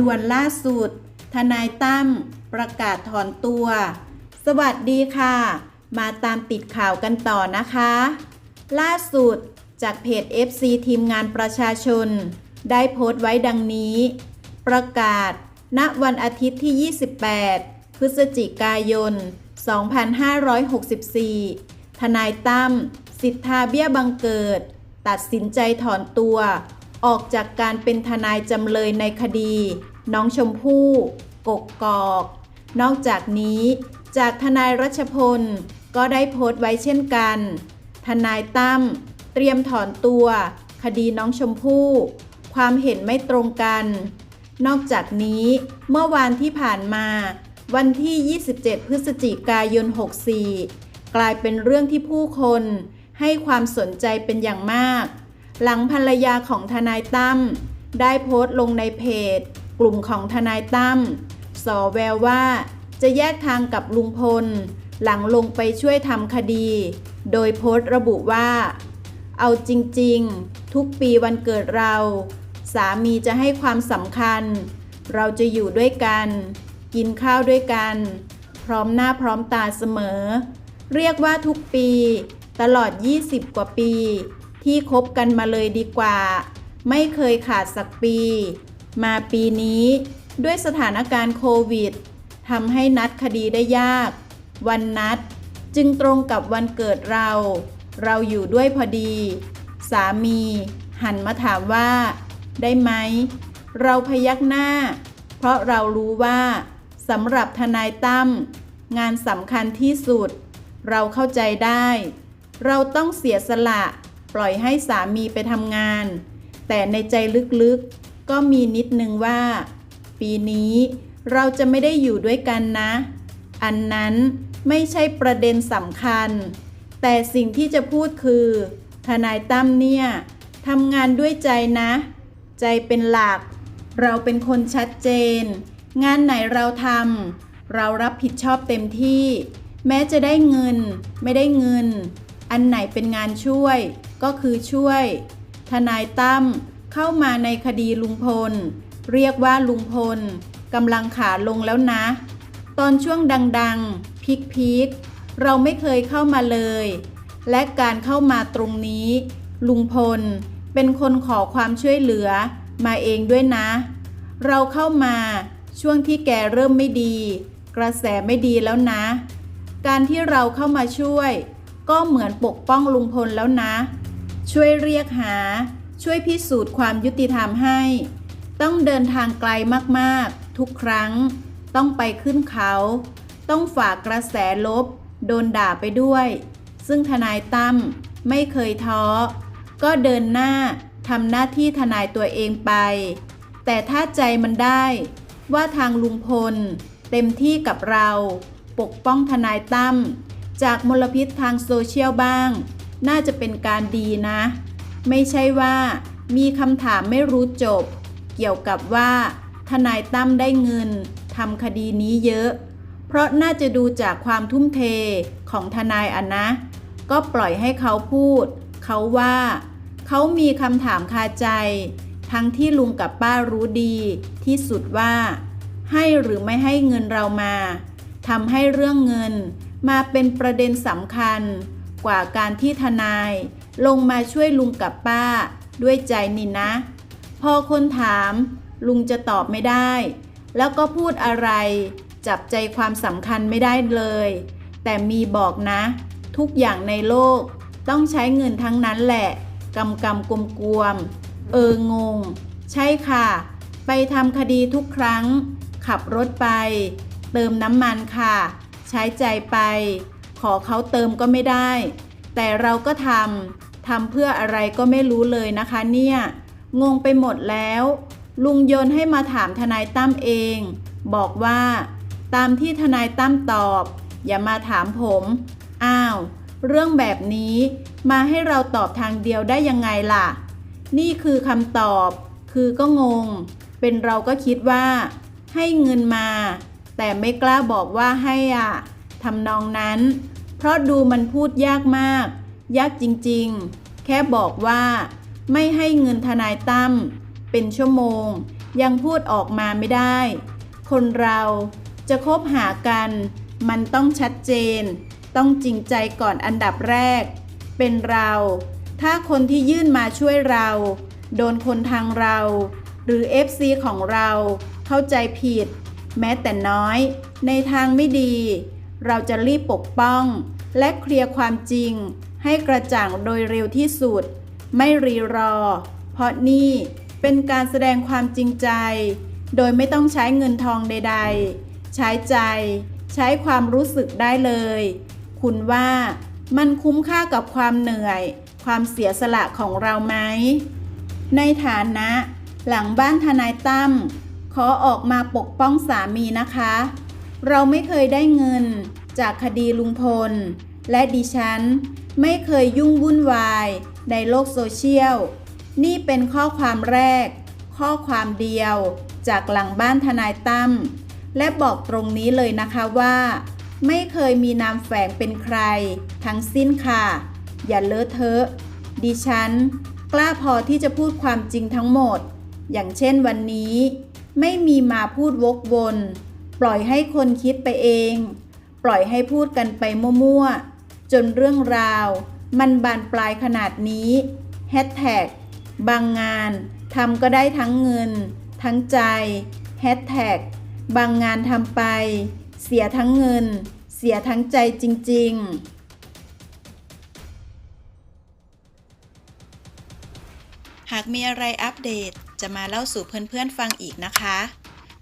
ด่วนล่าสุด ทนายตั้มประกาศถอนตัว สวัสดีค่ะ มาตามติดข่าวกันต่อนะคะ ล่าสุดจากเพจ FC ทีมงานประชาชน ได้โพสต์ไว้ดังนี้ ประกาศ ณ วันอาทิตย์ที่ 28 พฤศจิกายน 2564 ทนายตั้มสิทธาเบี้ยบังเกิด ตัดสินใจถอนตัว ออกจากการเป็นทนายจำเลยในคดี น้องชมพู่กกกอก นอกจากนี้จากทนายรัชพล ก็ได้โพสต์ไว้เช่นกัน ทนายตั้มเตรียมถอนตัว คดีน้องชมพู่ ความเห็นไม่ตรงกัน นอกจากนี้เมื่อวานที่ผ่านมา วันที่ 27 พฤศจิกายน 64 กลายเป็นเรื่องที่ผู้คนให้ความสนใจเป็นอย่างมาก หลังภรรยาของทนายตั้มได้โพสต์ลงในเพจ กลุ่มของทนายตั้มสอแววว่าจะแยกทางกับลุงพล หลังลงไปช่วยทำคดี โดยโพสต์ระบุว่า เอาจริงๆ ทุกปีวันเกิดเรา สามีจะให้ความสำคัญ เราจะอยู่ด้วยกัน กินข้าวด้วยกัน พร้อมหน้าพร้อมตาเสมอ เรียกว่าทุกปี ตลอด 20 กว่าปี ที่คบกันมาเลยดีกว่า ไม่เคยขาดสักปี มาปีนี้ด้วยสถานการณ์โควิดทำให้นัดคดีได้ยาก วันนัดจึงตรงกับวันเกิดเรา เราอยู่ด้วยพอดี สามีหันมาถามว่า ได้ไหม เราพยักหน้า เพราะเรารู้ว่าสำหรับทนายตั้มงานสำคัญที่สุด เราเข้าใจได้ เราต้องเสียสละ ปล่อยให้สามีไปทำงาน แต่ในใจลึกๆ ก็มีนิดนึงว่า ปีนี้เราจะไม่ได้อยู่ด้วยกันนะ อันนั้นไม่ใช่ประเด็นสำคัญ แต่สิ่งที่จะพูดคือ ทนายตั้มเนี่ยทำงานด้วยใจนะ ใจเป็นหลัก เราเป็นคนชัดเจน งานไหนเราทำเรารับผิดชอบเต็มที่ แม้จะได้เงิน ไม่ได้เงิน อันไหนเป็นงานช่วย ก็คือช่วย ทนายตั้มเข้ามาในคดีลุงพล เรียกว่าลุงพลกำลังขาลงแล้วนะ ตอนช่วงดังๆพีคๆเราไม่เคยเข้ามาเลย และการเข้ามาตรงนี้ ลุงพลเป็นคนขอความช่วยเหลือมาเองด้วยนะ เราเข้ามาช่วงที่แกเริ่มไม่ดี กระแสไม่ดีแล้วนะ การที่เราเข้ามาช่วย ก็เหมือนปกป้องลุงพลแล้วนะ ช่วยเรียกหา ช่วยพิสูจน์ความยุติธรรมให้ ต้องเดินทางไกลมากๆ ทุกครั้ง ต้องไปขึ้นเขา ต้องฝากกระแสลบ โดนด่าไปด้วย ซึ่งทนายตั้มไม่เคยท้อ ก็เดินหน้าทำหน้าที่ทนายตัวเองไป แต่ถ้าใจมันได้ว่าทางลุงพล เต็มที่กับเรา ปกป้องทนายตั้มจากมลพิษทางโซเชียลบ้าง น่าจะเป็นการดีนะ ไม่ใช่ว่า มีคำถามไม่รู้จบ เกี่ยวกับว่า ทนายตั้มได้เงินทำคดีนี้เยอะ เพราะน่าจะดูจากความทุ่มเทของทนายอะนะ ก็ปล่อยให้เขาพูด เขาว่า เขามีคำถามคาใจ ทั้งที่ลุงกับป้ารู้ดีที่สุดว่า ให้หรือไม่ให้เงินเรามาทำให้เรื่องเงินมาเป็นประเด็นสำคัญ กว่าการที่ทนาย ลงมาช่วยลุงกับป้า ด้วยใจนี่นะ พอคนถามลุงจะตอบไม่ได้ แล้วก็พูดอะไร จับใจความสำคัญไม่ได้เลย แต่มีบอกนะ ทุกอย่างในโลกต้องใช้เงินทั้งนั้นแหละกำกำกลมกวม เอองง ใช่ค่ะ ไปทำคดีทุกครั้ง ขับรถไป เติมน้ำมันค่ะ ใช้ใจไป ขอเขาเติมก็ไม่ได้ แต่เราก็ทำทำเพื่ออะไรก็ไม่รู้เลยนะคะเนี่ย งงไปหมดแล้ว ลุงยนให้มาถามทนายตั้มเอง บอกว่า ตามที่ทนายตั้มตอบ อย่ามาถามผม อ้าว เรื่องแบบนี้มาให้เราตอบทางเดียวได้ยังไงล่ะ นี่คือคำตอบ คือก็งง เป็นเราก็คิดว่า ให้เงินมา แต่ไม่กล้าบอกว่าให้อะทำนองนั้น เพราะดูมันพูดยากมาก ยากจริงๆ แค่บอกว่า ไม่ให้เงินทนายตั้มเป็นชั่วโมง ยังพูดออกมาไม่ได้ คนเราจะคบหากัน มันต้องชัดเจน ต้องจริงใจก่อนอันดับแรก เป็นเรา ถ้าคนที่ยื่นมาช่วยเรา โดนคนทางเรา หรือ FC ของเรา เข้าใจผิด แม้แต่น้อย ในทางไม่ดี เราจะรีบปกป้อง และเคลียร์ความจริง ให้กระจ่างโดยเร็วที่สุด ไม่รีรอ เพราะนี่เป็นการแสดงความจริงใจ โดยไม่ต้องใช้เงินทองใด ๆ ใช้ใจ ใช้ความรู้สึกได้เลย คุณว่ามันคุ้มค่ากับความเหนื่อย ความเสียสละของเราไหม ในฐานะ หลังบ้านทนายตั้มขอออกมาปกป้องสามีนะคะ เราไม่เคยได้เงินจากคดีลุงพล และดิฉัน ไม่เคยยุ่งวุ่นวายในโลกโซเชียล นี่เป็นข้อความแรก ข้อความเดียวจากหลังบ้านทนายตั้มและบอกตรงนี้เลยนะคะว่า ไม่เคยมีนามแฝงเป็นใคร ทั้งสิ้นค่ะ อย่าเลอะเทอะดิฉัน กล้าพอที่จะพูดความจริงทั้งหมด อย่างเช่นวันนี้ ไม่มีมาพูดวกวน ปล่อยให้คนคิดไปเอง ปล่อยให้พูดกันไปมั่วๆ จนเรื่องราว มันบานปลายขนาดนี้แฮชแท็กบางงานทำก็ได้ทั้งเงิน ทั้งใจแฮชแท็กบางงานทำไป เสียทั้งเงิน เสียทั้งใจจริง ๆหากมีอะไรอัปเดตจะมาเล่าสู่เพื่อนๆฟังอีกนะคะ